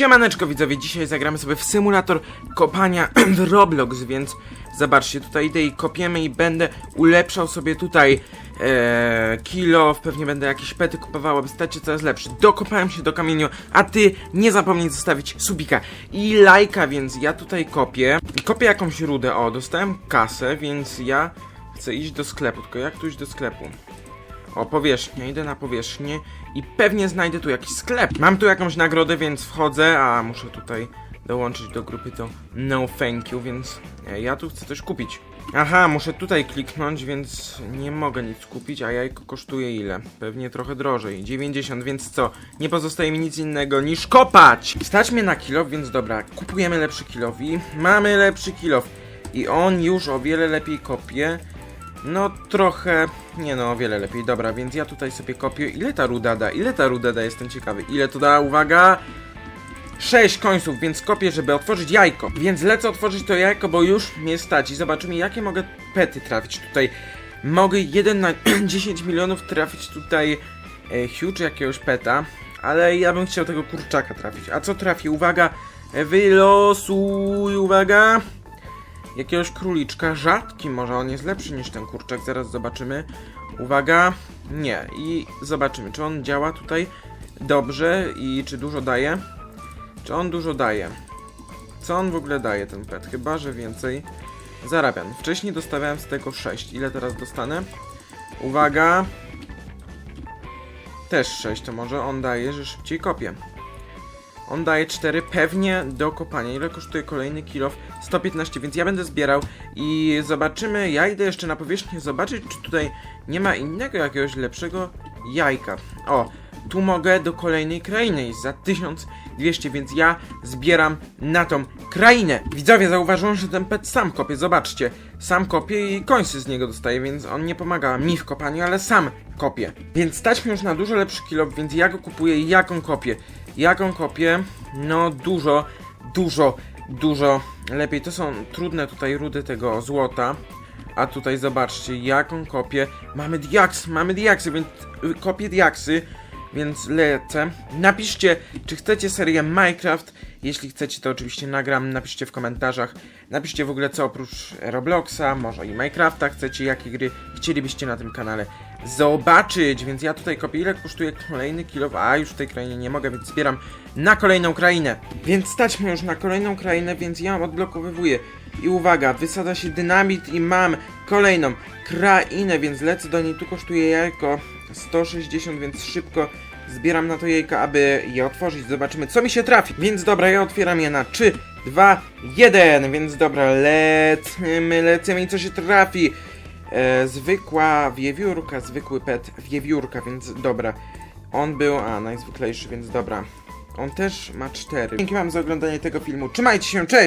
Siemaneczko widzowie, dzisiaj zagramy sobie w symulator kopania w Roblox, więc zobaczcie, tutaj idę i kopiemy i będę ulepszał sobie tutaj e, kilo, pewnie będę jakieś pety kupował, aby stać się coraz lepszy. Dokopałem się do kamieniu, a ty nie zapomnij zostawić subika i lajka, więc ja tutaj kopię. Kopię jakąś rudę, o, dostałem kasę, więc ja chcę iść do sklepu, tylko jak tu iść do sklepu? O, powierzchnia, idę na powierzchnię i pewnie znajdę tu jakiś sklep. Mam tu jakąś nagrodę, więc wchodzę, a muszę tutaj dołączyć do grupy to no thank you, więc e, ja tu chcę coś kupić. Aha, muszę tutaj kliknąć, więc nie mogę nic kupić, a jajko kosztuje ile? Pewnie trochę drożej, 90, więc co? Nie pozostaje mi nic innego niż kopać! Stać mnie na kilof, więc dobra, kupujemy lepszy kilof i mamy lepszy kilof. I on już o wiele lepiej kopie. No trochę, nie no, o wiele lepiej, dobra, więc ja tutaj sobie kopię. Ile ta ruda da? Ile ta ruda da? Jestem ciekawy. Ile to da? Uwaga! 6 końców, więc kopię, żeby otworzyć jajko. Więc lecę otworzyć to jajko, bo już mnie stać i zobaczymy, jakie mogę pety trafić tutaj. Mogę 1 na 10 milionów trafić tutaj e, huge jakiegoś peta, ale ja bym chciał tego kurczaka trafić. A co trafi? Uwaga, wylosuj, uwaga jakiegoś króliczka, rzadki może, on jest lepszy niż ten kurczak, zaraz zobaczymy. Uwaga, nie i zobaczymy, czy on działa tutaj dobrze i czy dużo daje. Czy on dużo daje? Co on w ogóle daje ten pet? Chyba, że więcej zarabiam. Wcześniej dostawałem z tego 6. Ile teraz dostanę? Uwaga. Też 6 to może on daje, że szybciej kopię. On daje 4 pewnie do kopania. Ile kosztuje kolejny kilof? 115, więc ja będę zbierał i zobaczymy. Ja idę jeszcze na powierzchnię zobaczyć, czy tutaj nie ma innego jakiegoś lepszego jajka. O, tu mogę do kolejnej krainy za 1200, więc ja zbieram na tą krainę. Widzowie, zauważyłem, że ten pet sam kopie, zobaczcie. Sam kopie i końcy z niego dostaje, więc on nie pomaga mi w kopaniu, ale sam kopie. Więc stać mi już na dużo lepszy kilo, więc ja go kupuję i jaką kopię. Jaką kopię? No dużo, dużo, dużo lepiej. To są trudne tutaj rudy tego złota. A tutaj zobaczcie, jaką kopię. Mamy diaks, mamy diaksy, więc y, kopię diaksy, więc lecę. Napiszcie, czy chcecie serię Minecraft. Jeśli chcecie, to oczywiście nagram. Napiszcie w komentarzach. Napiszcie w ogóle co oprócz Robloxa, może i Minecrafta chcecie, jakie gry chcielibyście na tym kanale zobaczyć. Więc ja tutaj kopię, ile kosztuje kolejny kilo. A już w tej krainie nie mogę, więc zbieram na kolejną krainę. Więc stać mnie już na kolejną krainę, więc ja odblokowywuję. I uwaga, wysadza się dynamit i mam kolejną krainę, więc lecę do niej. Tu kosztuje jajko 160, więc szybko zbieram na to jajko, aby je otworzyć. Zobaczymy, co mi się trafi. Więc dobra, ja otwieram je na 3, 2, 1. Więc dobra, lecimy, lecimy i co się trafi? E, zwykła wiewiórka, zwykły pet wiewiórka, więc dobra. On był, a najzwyklejszy, więc dobra. On też ma 4. Dzięki wam za oglądanie tego filmu. Trzymajcie się, cześć!